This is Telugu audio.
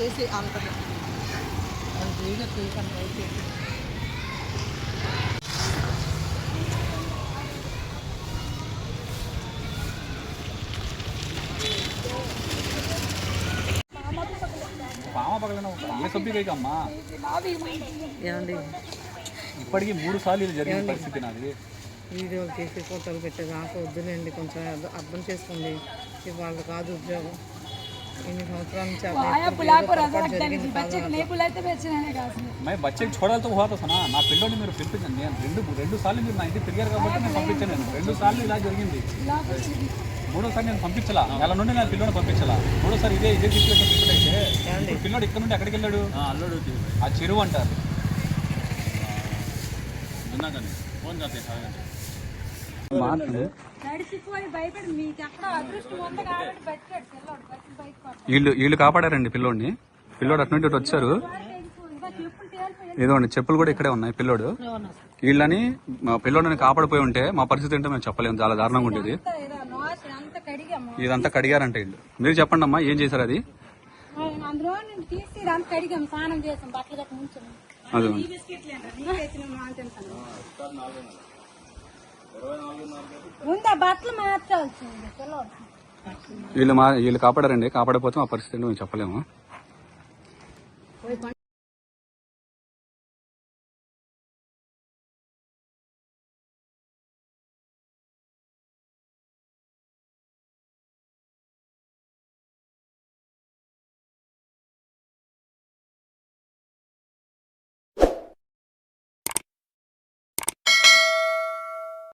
చేసి అంతది అది వీడియో తీయకండి దయచేసి. ఇప్పటికీ మూడు సార్లు ఇది జరిగిన పరిస్థితి నాది. వీడియోలు తీసి ఫోటోలు పెట్టేది నాకు వద్దులేండి కొంచెం అర్థ- చేసుకోండి. వాళ్ళు కాదు ఉద్యోగం. ఇన్ని సంవత్సరాల నుంచి అక్కడ आया ఎప్పుడు पुला ఏదో को रजा పొరపాటు रखता జరిగింది है बच्चे को नहीं बुलाते बेचने का उसने మై బచ్చకి చూడాలతో పోతా సనా నా పిల్లోని మీరు పిలిపించండి నేను రెండు రెండు సార్లు మీరు నా ఇంటికి తిరిగారు కాబట్టి నేను పంపించాను నేను రెండు సార్లు ఇలా జరిగింది మూడోసారి నేను పంపించలా నెల నుండి నేను పిల్లోని పంపించలా మూడోసారి ఇదే ఇదే సిచ్యువేషన్ రిపీట్ అయితే ఇప్పుడు పిల్లోడు ఇక్కడ నుండి ఎక్కడికి వెళ్ళాడు అల్లుడు ఆ చెరువు అంటారు విన్నాకని ఫోన్ చేస్తే వీళ్ళు వీళ్ళు కాపాడారండి పిల్లోడిని. పిల్లోడు అటు నుండి ఇటు వచ్చారు. తేలిపోయి ఏదోండి చెప్పులు కూడా ఇక్కడే ఉన్నాయి పిల్లోడు. వీళ్ళని మా పిల్లోడిని కాపాడిపోయి ఉంటే మా పరిస్థితి ఏంటో మేము చెప్పలేము. చాలా దారుణంగా ఉండేది. ఇదంతా కడిగారంట వీళ్ళు. మీరు చెప్పండి అమ్మా ఏం చేశారు అది? అందులో నేను తీసి ఇదంతా కడిగాము స్నానం చేసాం బట్టలు గట్ట ముంచాము అది ముందు ఆ బట్టలు మార్చాల్సింది పిల్లోడు వీళ్ళు మా వీళ్ళు కాపాడారండి. కాపాడకపోతే మా పరిస్థితి మేము చెప్పలేము.